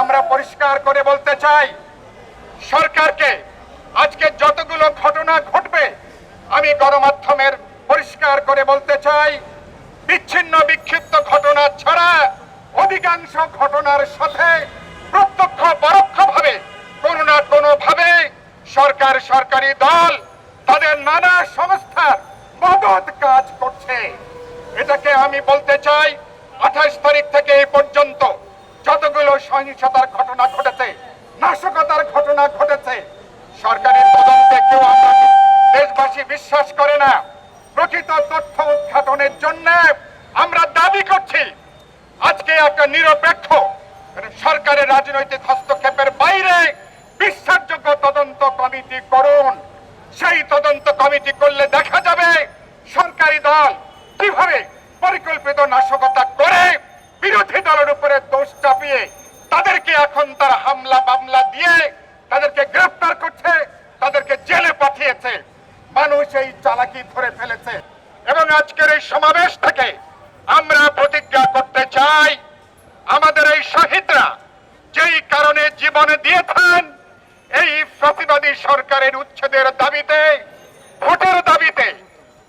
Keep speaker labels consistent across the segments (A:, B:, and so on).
A: আমরা পরিষ্কার করে বলতে চাই, সরকারকে আজকে যতগুলো ঘটনা ঘটবে, আমি গণমাধ্যমের পরিষ্কার করে বলতে চাই, বিচ্ছিন্ন বিক্ষিপ্ত ঘটনা ছাড়া অধিকাংশ ঘটনার সাথে প্রত্যক্ষ পরোক্ষভাবে কোনো না কোনো ভাবে সরকার, সরকারি দল, তাদের নানা সংস্থার মদত কাজ করছে। এটাকে আমি বলতে চাই, আঠাশ তারিখ থেকে এই পর্যন্ত যতগুলো সহিংসতার ঘটনা ঘটেছে, নাশকতার ঘটনা ঘটেছে সরকারি তদন্তে কেউ আমরা দেশবাসী বিশ্বাস করে না। প্রকৃত তথ্য উদ্ঘাটনের জন্য আমরা দাবি করছি, আজকে একটা নিরপেক্ষ সরকারের রাজনৈতিক হস্তক্ষেপের বাইরে বিশ্বাসযোগ্য তদন্ত কমিটি করুন। সেই তদন্ত কমিটি করলে দেখা যাবে সরকারি দল কীভাবে পরিকল্পিত নাশকতা করে বিরোধী দলের উপরে দোষ চাপিয়ে তাদেরকে এখন তার হামলা মামলা দিয়ে তাদেরকে গ্রেফতার করছে, তাদেরকে জেলে পাঠিয়েছে। মানুষ এই চালাকি ধরে ফেলেছে। এবং আজকের এই সমাবেশ থেকে আমরা প্রতিজ্ঞা করতে চাই, আমাদের এই শহীদরা যেই কারণে জীবনে দিয়েছেন, এই প্রতিবাদী সরকারের উচ্ছেদের দাবিতে, ভোটের দাবিতে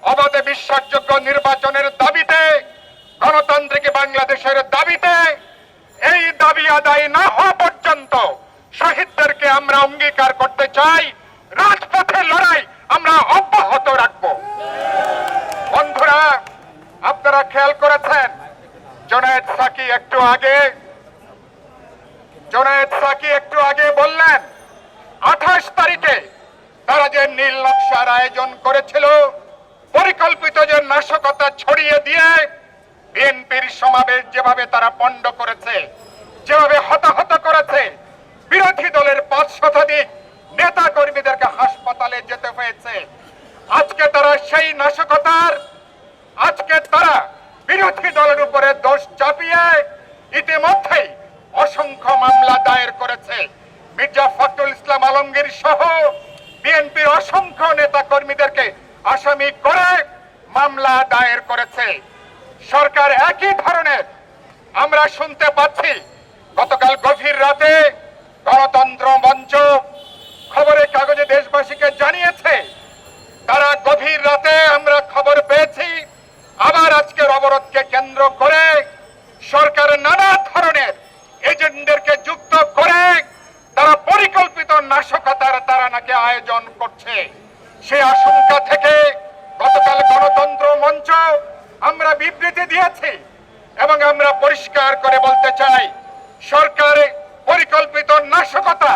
A: অবাধে বিশ্বাসযোগ্য নির্বাচনের দাবিতে গণতান্ত্রিক বাংলাদেশের দাবিতে এই দাবি আদায় না হওয়া পর্যন্ত শহীদদেরকে আমরা অঙ্গীকার করতে চাই। রাজপথে লড়াই আমরা অব্যাহত রাখব। বন্ধুরা, আপনারা খেয়াল করেছেন? জোনায়েদ সাকি একটু আগে, জোনায়েদ সাকি একটু আগে বললেন, আঠাশ তারিখে তারা যে নীল নকশার আয়োজন করেছিল, পরিকল্পিত যে নাশকতা ছড়িয়ে দিয়ে বিএনপির সমাবেশ যেভাবে তারা পণ্ড করেছে, যেভাবে হতাহত করেছে, বিরোধী দলের পাঁচ শতাধিক নেতা কর্মীদেরকে হাসপাতালে যেতে হয়েছে। আজকে তারা সেই নাশকতার, আজকে তারা বিরোধী দলের উপরে দোষ চাপিয়ে ইতিমধ্যেই অসংখ্য মামলা দায়ের করেছে। মির্জা ফখরুল ইসলাম আলমগীর সহ বিএনপির অসংখ্য নেতা কর্মীদেরকে আসামি করে মামলা দায়ের করেছে। সরকার একই ধরনের। আমরা শুনতে পাচ্ছি, গতকাল গভীর রাতে গণতন্ত্র মঞ্চ খবরের কাগজে দেশবাসীকে জানিয়েছে, তারা গভীর রাতে আমরা খবর পেয়েছি, আবার আজকের অবরোধকে কেন্দ্র করে সরকার নানা ধরনের এজেন্টদেরকে যুক্ত করে তারা পরিকল্পিত নাশকতার তারা নাকি আয়োজন করছে। সে আশঙ্কা থেকে আমরা বিবৃতি দিয়েছি এবং আমরা পরিষ্কার করে বলতে চাই, সরকার পরিকল্পিত নাশকতা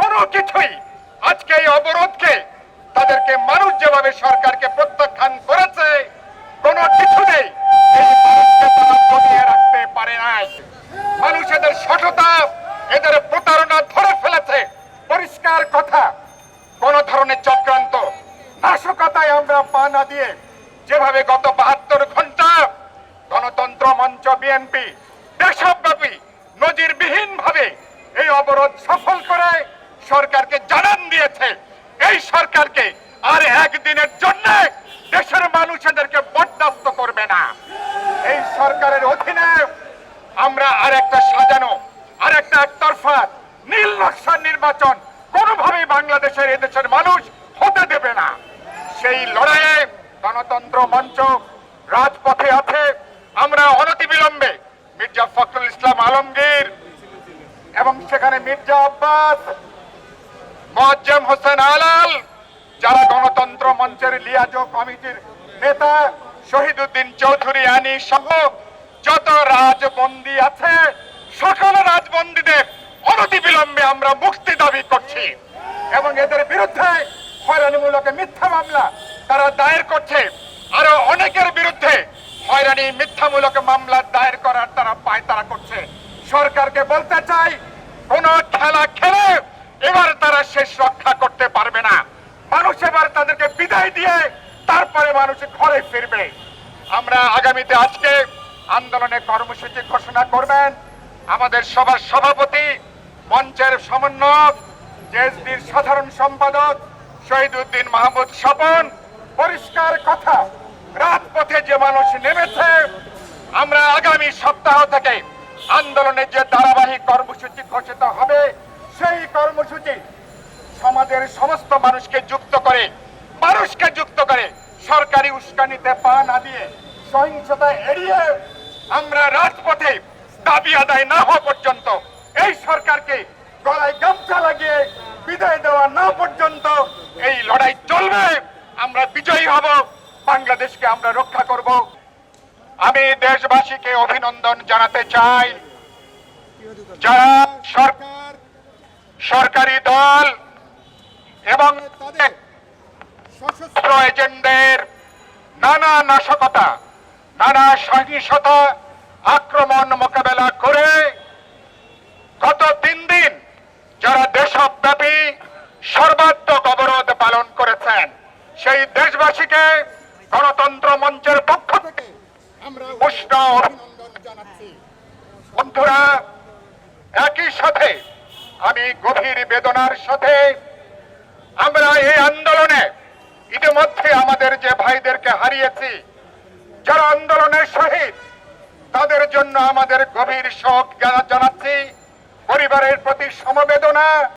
A: কোনো কিছুই আজকে এই অবরোধকে তাদেরকে মানুষ যেভাবে সরকারকে প্রত্যাখ্যান করেছে, কোনো কিছু নেই। রাখতে পারে নাই। মানুষ এদের সততা, এদের প্রতারণা ধরে ফেলেছে। পরিষ্কার কথা, কোন ধরনের চক্রান্ত, নাশকতায় আমরা পা না দিয়ে যেভাবে গত বাহাত্তর ঘণ্টা গণতন্ত্র মঞ্চ বিএনপি দেশব্যাপী নজিরবিহীন ভাবে এই অবরোধ সফল করে সরকারকে জানান দিয়েছে। এই সরকারকে আর একদিনের জন্য দেশের মানুষ এদেরকে বরদাস্ত করবে না। এই সরকারের অধীনে আমরা আর একটা সাজানো আর একটা একতরফা নীল নকশার নির্বাচন কোনোভাবেই বাংলাদেশের এদেশের মানুষ হতে দেবে না। সেই লড়াইয়ে গণতন্ত্র মঞ্চ রাজপথে আছে। আমরা অনতিবিলম্বে মির্জা ফখরুল ইসলাম আলমগীর এবং সেখানে মির্জা আব্বাস, মোয়াজ্জেম হোসেন আলাল, যারা গণতন্ত্র মঞ্চের লিয়াজো কমিটির নেতা, শহীদুদ্দিন চৌধুরী, আনি সহ যত রাজবন্দী আছে, সকল রাজবন্দীদের অনতিবিলম্বে আমরা মুক্তি দাবি করছি। এবং এদের বিরুদ্ধে হয়রানিমূলক মিথ্যা মামলা তারা দায়ের করছে। আরও অনেকের বিরুদ্ধে হয়রানি, মিথ্যামূলক মামলা দায়ের করার তারা পায়তারা করছে। সরকারকে বলতে চাই, কোন খেলা খেলে এবার তারা শেষ রক্ষা করতে পারবে না। মানুষ এবার তাদেরকে বিদায় দিয়ে তারপরে মানুষ ঘরে ফিরবে। আমরা আগামীতে আজকে আন্দোলনের কর্মসূচি ঘোষণা করবেন। আমাদের সবার সভাপতি, মঞ্চের সমন্বয়ক জেএসডির সাধারণ সম্পাদক শহীদুদ্দিন মাহমুদ স্বপন পরিষ্কার কথা। রাজপথে যে মানুষ নেমেছে, আমরা আগামী সপ্তাহ থেকে আন্দোলনের যে ধারাবাহিক কর্মসূচি ঘোষিত হবে, সেই কর্মসূচি সমাজের সমস্ত মানুষকে যুক্ত করে, মানুষকে যুক্ত করে সরকারি উস্কানিতে পা না দিয়ে সহিংসতা এড়িয়ে আমরা রাজপথে দাবি আদায় না হওয়া পর্যন্ত এই সরকারকে গলায় গামছা লাগিয়ে বিদায় দেওয়া না পর্যন্ত এই লড়াই বিজয়ী হব। বাংলাদেশকে আমরা রক্ষা করব। আমি দেশবাসীকে অভিনন্দন জানাতে চাই। যারা সরকার, সরকারি দল এবং তাদের সশস্ত্র নানা নাশকতা, নানা সহিংসতা, আক্রমণ মোকাবেলা করে গত তিন দিন যারা দেশব্যাপী সর্বাত্মক অবরোধ পালন করেছেন সেই দেশবাসীকে গণতন্ত্র মঞ্চের পক্ষ থেকে আমরা বন্ধুরা, একই সাথে আমি গভীর বেদনার সাথে আমরা এই আন্দোলনে ইতিমধ্যে আমাদের যে ভাইদেরকে হারিয়েছি, যারা আন্দোলনের শহীদ, তাদের জন্য আমাদের গভীর শোক জানাচ্ছি। পরিবারের প্রতি সমবেদনা।